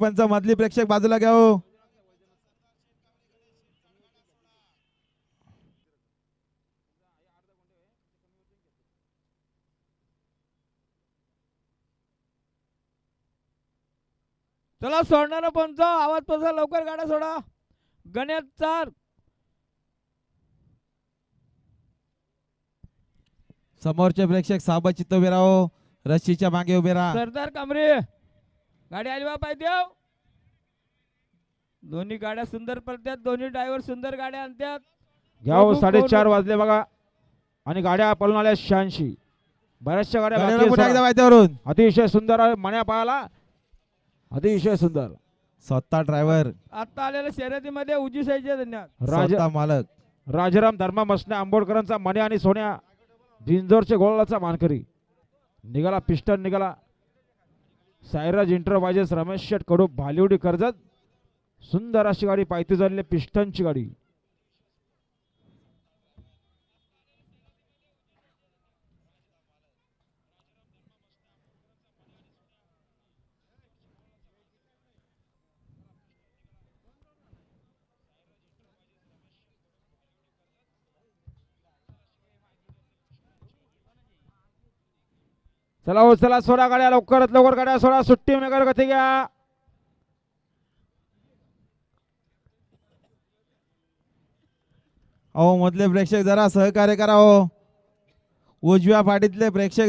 पंच मधली प्रेक्षक बाजूला घ्या हो. चला सोडणार पंच आवाज पसा लवकर गाड्या सोडा. गणेश चार. समोरचे प्रेक्षक साबा चित्त उभे राहो. रशीच्या मागे उभे राहा. सरदार कामरे गाडी आली बा पाहिजे दोन्ही गाड्या सुंदर पडतात दोन्ही ड्रायव्हर सुंदर गाड्या आणतात. घ्या हो साडेचार वाजले बघा. आणि गाड्या पळून आल्या शहाऐंशी. बऱ्याचशा गाड्या अतिशय सुंदर आहे मण्या पाहायला अतिशय सुंदर. स्वतः ड्रायव्हर आता आलेल्या शर्यतीमध्ये उजी साईचे धन्यवाद राज स्वतः मालक. राजाराम धर्मा मसने आंबोडकरांचा मण्या आणि सोन्या जिंजोरचे गोळाचा मानकरी. निघाला पिस्टन निघाला. सायराज इंटरप्राइजेस रमेश शेट कडू भालिवडी कर्जत. सुंदर अशी गाडी पायथी झालेली पिस्टनची गाडी. चला हो चला सोडा गाड्या लवकरात लवकर गाड्या सोडा सुट्टी नगर कथे घ्या. अहो मधले प्रेक्षक जरा सहकार्य करा हो. उजव्या पाठीतले प्रेक्षक